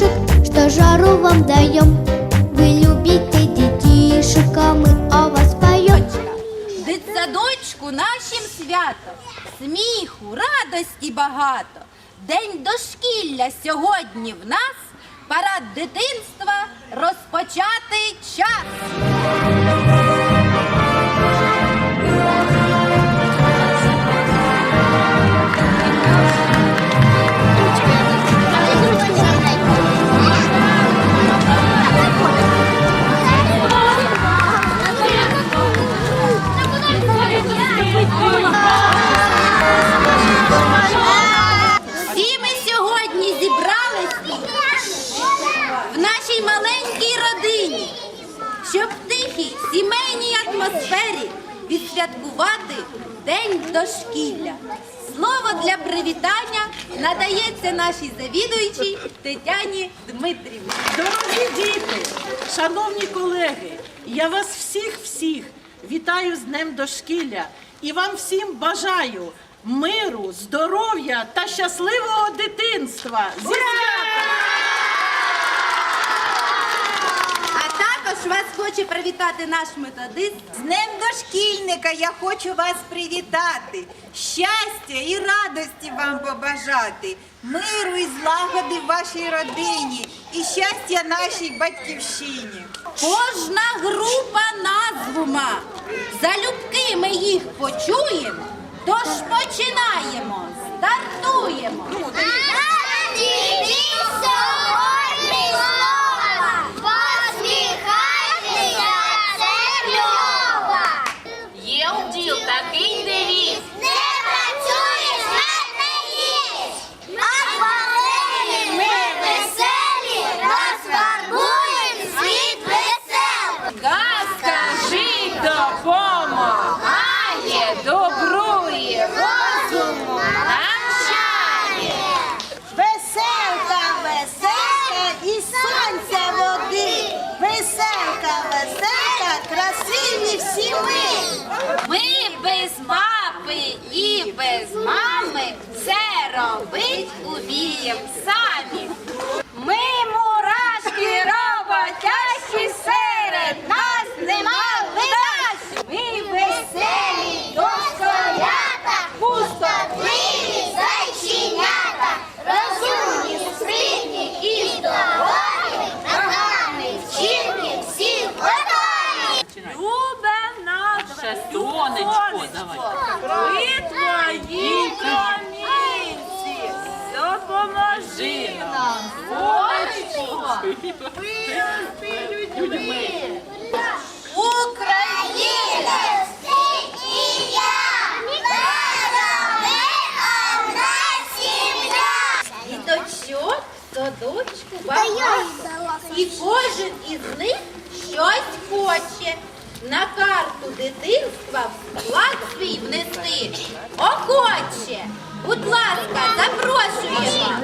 дам. Что жару вам даем. Вы любите детишек, а мы о вас поем. Дитсадочку нашим свято, сміху, радості багато. День дошкілля сьогодні в нас, парад дитинства розпочати час. Атмосфері відсвяткувати День дошкілля. Слово для привітання надається нашій завідуючій Тетяні Дмитрівні. Дорогі діти, шановні колеги, я вас всіх всіх вітаю з Днем дошкілля і вам всім бажаю миру, здоров'я та щасливого дитинства. Зі святом! А також вас хоче привітати наш методист. З Днем дошкільника я хочу вас привітати, щастя і радості вам побажати, миру і злагоди в вашій родині. І щастя нашій батьківщині. Кожна група назву ма. Залюбки ми їх почуємо, тож починаємо, всі ми. Ми без папи і без мами це робить умієм самі. Допоможи нам, сонечко, вирости людьми. Україна! Ти і я! Ми одна сім'я! Діточок в садочку багато. І кожен із них щось хоче. На карту дитинства вклад свій внести охоче. Будь ласка, запрошуємо.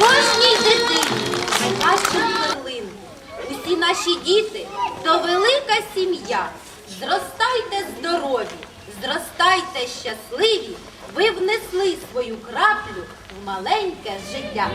Кожній дитині найкращу хвилину. Усі наші діти то велика сім'я. Зростайте здорові, зростайте щасливі. Ви внесли свою краплю в маленьке життя.